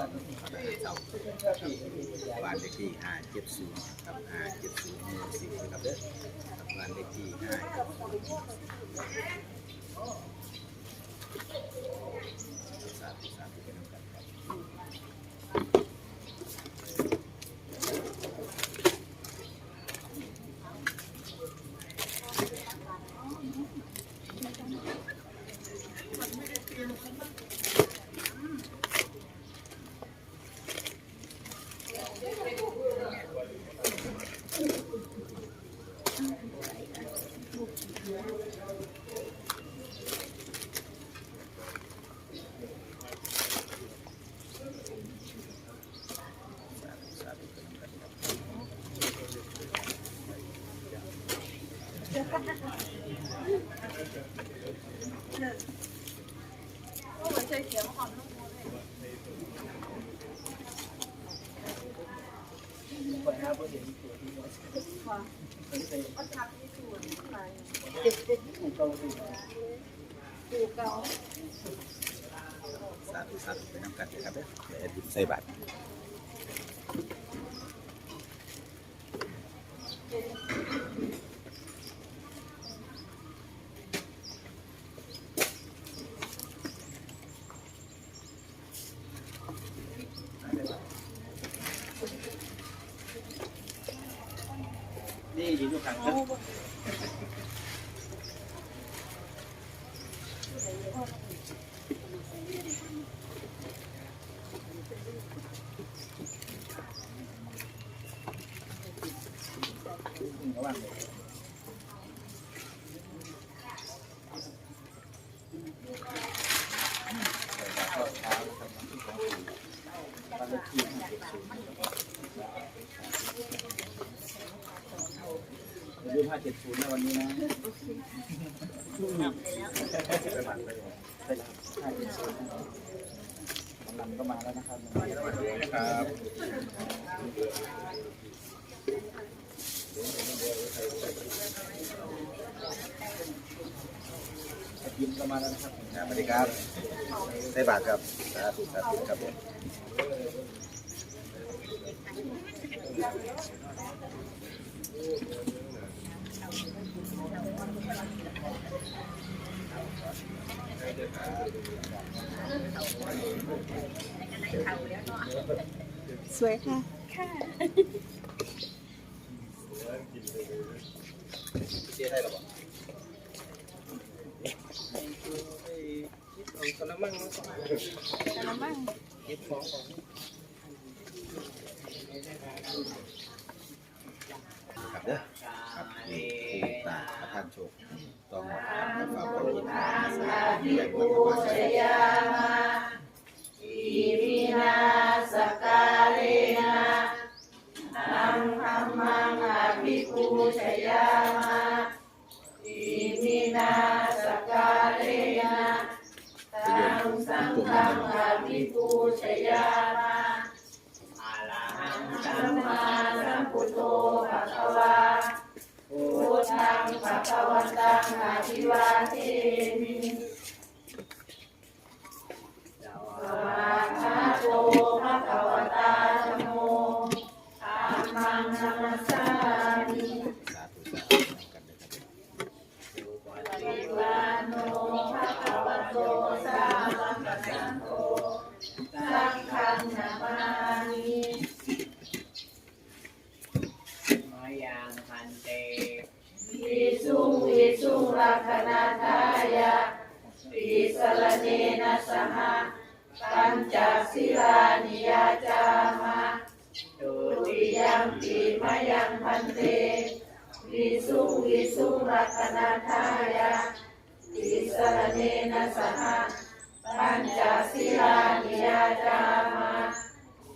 บ้านเลขที่ห้าเจ็ดศูนย์ครับห้าเจ็ดศูนย์หมู่สิบนะครับเด้อบ้านเลขที่ห้า สาธุสาธุเป็นกันครับเด้อเดี๋ยวแอดมินใส่บาตร Ibu, ลืมห้าเจ็ดศูนย์ในวันนี้นะห้าเจ็ดศูนย์กำลังก็มาแล้วนะครับครับยิมก็มาแล้วนะครับสวัสดีครับใส่บัตรครับสาธุสาธุครับผม สวยค่ะเจ๊ได้หรอบอกกระมังกระมังเก็บของของ ทานโชคต้องหมดครับฝากความยินดีสาธุใหญ่บุญมาใส่ สุงลักขณาทายะปิสรเนนะสหปัญจศิลานิยาจามะ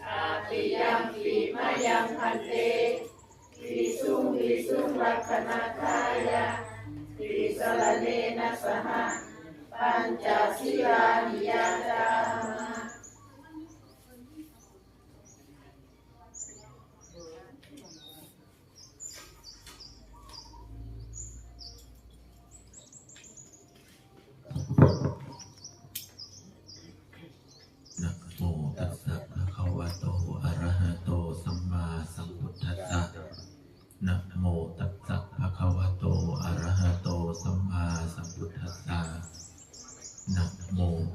อาติยัมปิมายังพันเตวิสุงวิสุงลักขณาทายะติสรเนนะสหปัญจศิลานิยาจามะ more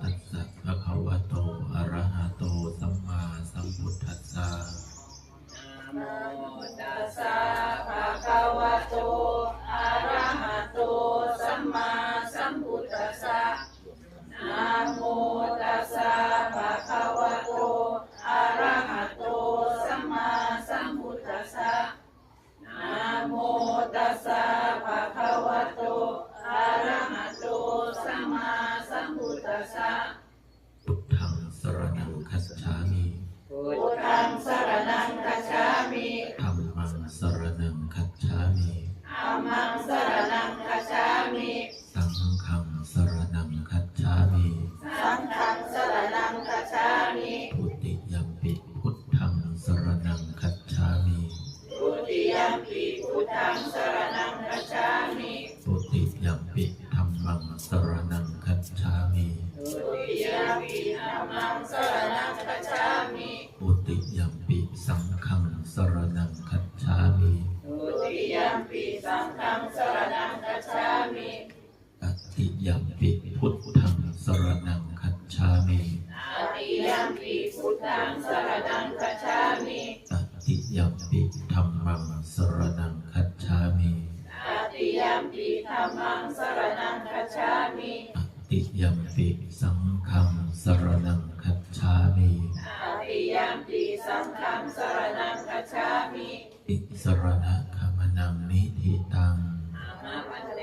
ติยมปีธัมมังสรณังคัจฉามิอติยัมปิสังฆังสรณังคัจฉามิอาติยมปีสังฆังสรณังคัจฉามิติสรณะขมนังนิธิตังอามาพันเต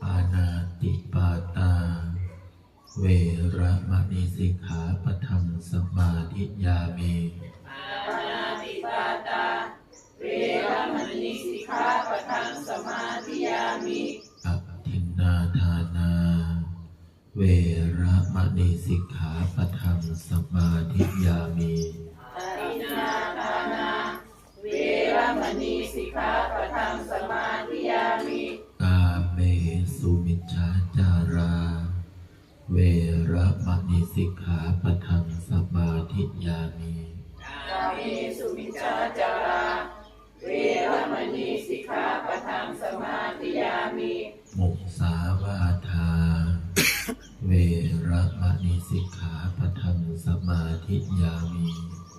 ปานาติปาตา เวระมณีสิกขาปะทังสมาธิยามิ เวระมณีสิกขาปะทังสมาธิยามิอรินาทานาเวรมณีสิกขาปะทังสมาธิยามิกาเมสุมิจฉาจารา เวระมณีสิกขาปะทังสมาธิยามิกามิสุมิ มาธิยามิ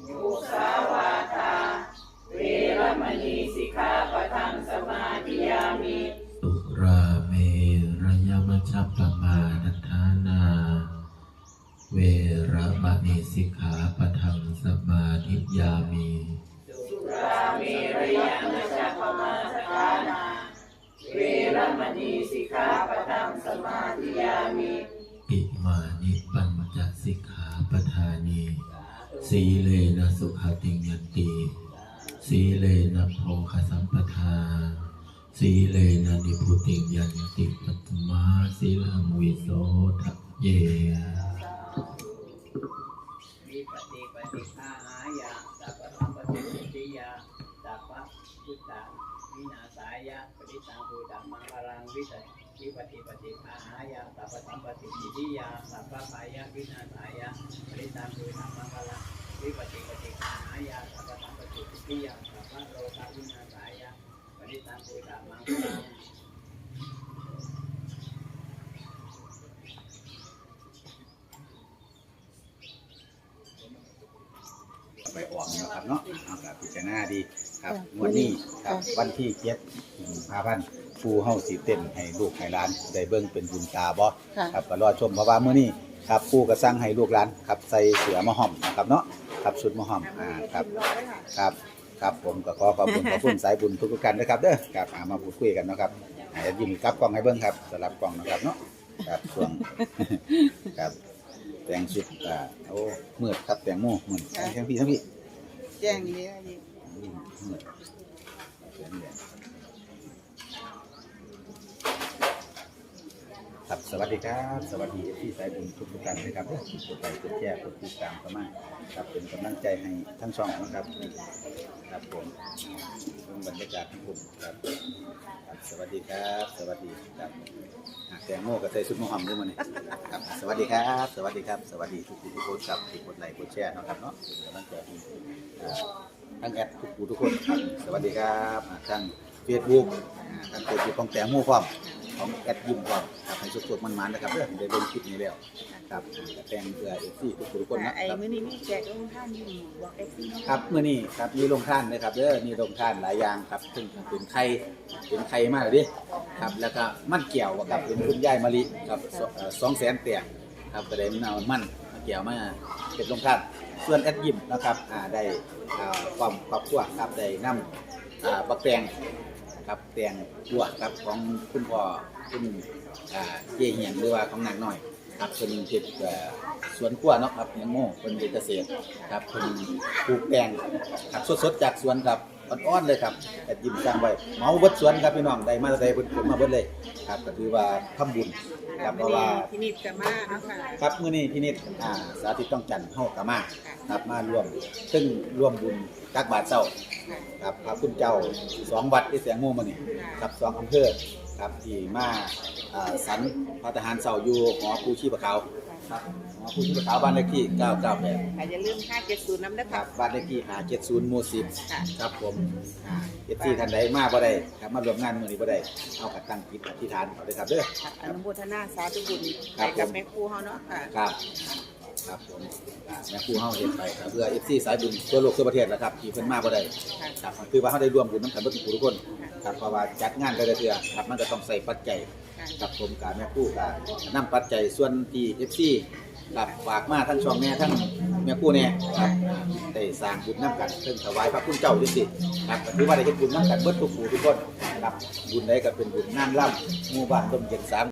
มุสาวาทาเวรมณีสิกขาปะทังสมาธิยามิสุราเมระยมชฌปปมาทฐานาเวระมณีสิกขาปะทังสมาธิยามิสุราเมรยามจัปปมาสกานา เวรมณีสิกขาปะทังสมาธิยามิอิมานิปัญจ สิกขาปทานีสีเลนะสุขติงยันติสีเลนะโภคสัมปทา สีเลนะนิพุติงยันติปัตมาสีลังวิโสทะเยวิปฏิปฏิฆาหายาสัพพสัมปติสิทธิยาสัพพะพุทธาวินาศายะปฏิสังภูตังมังคลังวิสั วิปฏิปฏิฆาหายาสัพพัมปติสิทิยาสัพพปายะวินาศายะปฏิสังภูตังมังคลังวิปฏิปฏิฆาหายาสัพพัมปติสิทิยาสัพพโลกาวินาศายะปฏิสังภูตังมังคลังไปออกนะครับเนาะอาครับพิจารณาดี ครับวันนี้ครับวันที่เจ็ดพาพันธ์ปูเฮาสิเต้นให้ลูกให้หลานได้เบิ่งเป็นบุญตาบ่ค่ะ ครับก็รอชมเพราะว่ามื้อนี้ครับปูก็สั่งให้ลูกหลานครับใส่เสื้อมะห่อมนะครับเนาะครับชุดมะห่อมอ่าครับครับครับผมก็ขอขอบคุณขอบคุณสายบุญทุกๆกันนะครับเด้อครับอ่ามาพูดคุยกันเนาะครับอ่าเดี๋ยวยิ้มกลับกล้องให้เบิ่งครับสลับกล้องนะครับเนาะครับช่วง ครับแต่งชุดอ่าโอ้มืดครับแต่งโม่มืดทั้งพี่ทั้งพี่ แจ้งนี้อันนี้ ครับสวัสดีครับ สวัสดีที่สายบุญทุกท่านนะครับกดไลค์กดแชร์กดติดตามเข้ามาครับเป็นกำลังใจให้ทั้งสองนะครับครับผมเป็นบรรยากาศของผมครับครับ สวัสดีครับ สวัสดีครับแตงโมกับใส่ชุดมะฮอมด้วยมันนี่ครับ สวัสดีครับ สวัสดีครับ สวัสดีทุกทุกคนครับที่กดไลค์กดแชร์นะครับเนาะเป็นกำลังใจให้อ่ ทั้งแอดทุกผู้ทุกคนครับสวัสดีครับอ่าทั้งเฟซบุ๊กทั้งเฟซบุ๊กของแตงโมความของแอดยิมความครับให้สุดๆมันๆนะครับเด้อได้เบิ่งคลิปนี้แล้วครับแต่งเพื่อเอฟซีทุกทุกคนนะไอ้ครับมื้อนี้มีแจกลงท่านอยู่บอกเอฟซีเนาะครับเมื่อนี้ครับมีโรงท่านนะครับเด้อมีโรงท่านหลายอย่างครับซึ่งเป็นไข่เป็นไข่มากเลยดิครับแล้วก็มันเกี่ยวกับเป็นคุณยายมะลิครับสองแสนเตียงครับก็ได้มันเอามันมาเกี่ยวมาเป็นโรงท่าน ส่วนแอดยิมนะครับอ่าได้อ่าความครอบครัวครับได้นำอ่าบักแตงครับแตงตัวครับของคุณพ่อคุณอ่าเจเหียงหรือว่าของนางน้อยครับเป็นเฮ็ดเอ่อสวนกล้วเนาะครับยังโม่เป็นเกษตรครับเป็นปลูกแตงครับสดๆจากสวนครับอ่อนๆเลยครับแต่ยิ้มสร้างไว้เหมาเบดสวนครับพี่น้องได้มาได้เพิ่นผมมาเบิดเลยครับก็ถือว่าทำบุญ ครับเพมื้อราะนี้ว่าที่นี่จะมาเนาะค่ะครับมื้อนี้พี่นิดอ่าสาธิตต้องจันทร์เฮาก็มาครับมาร่วมซึ่งร่วมบุญตักบาตรเช้าครับพระคุณเจ้าสองวัดที่เสียงโง่มานี่ครับสองอำเภอครับที่มาอ่าสันพระทหารเช้าอยู่หอปูชีพขาว ครับหมอผู้ที่ขาวบ้านเลขที่998ค่ะอย่าลืมค่า70น้ำนะคครัรับบบ้านเลขที่570หมู่ค่ะ10ครับผมอ่าเอฟซีท่านใดมาบ่ได้ครับมาร่วมงานมื้อนี้บ่ได้เอากระตั้งจิตอธิษฐานเอาเลยครับเด้อ ค่ะอนุโมทนาสาธุบุญครับไปกับผมแม่ครูเฮาเนาะค่ะ ครับ ครับผมอ่าแม่ครูเฮาเฮ็ดไปครับเพื่อ FC สายบุญทั่วโลกทั่วประเทศแล้วครับที่เพิ่นมาบ่ได้ค่ะ ครับคือว่าเฮาได้ร่วมบุญนำกันเบิดทุกคนครับเพราะว่าจัดงานแต่ละเทื่อครับมันก็ต้องใส่ปัจจัยค่ะ กับผมกาแม่คู่กับนำปัจจัยส่วนที่เอฟซีกับฝากมาทั้งช่องแม่ทั้งแม่คู่เนี่ยครับได้สร้างบุญน้ำกันเพิ่งถวายพระคุณเจ้าด้วยสิครับหรือว่าได้เห็นบุญน้ำกันเบิดทุกผู้ทุกคนครับบุญใดก็เป็นบุญงานล่ำหมู่บ้านต้มเย็นสาม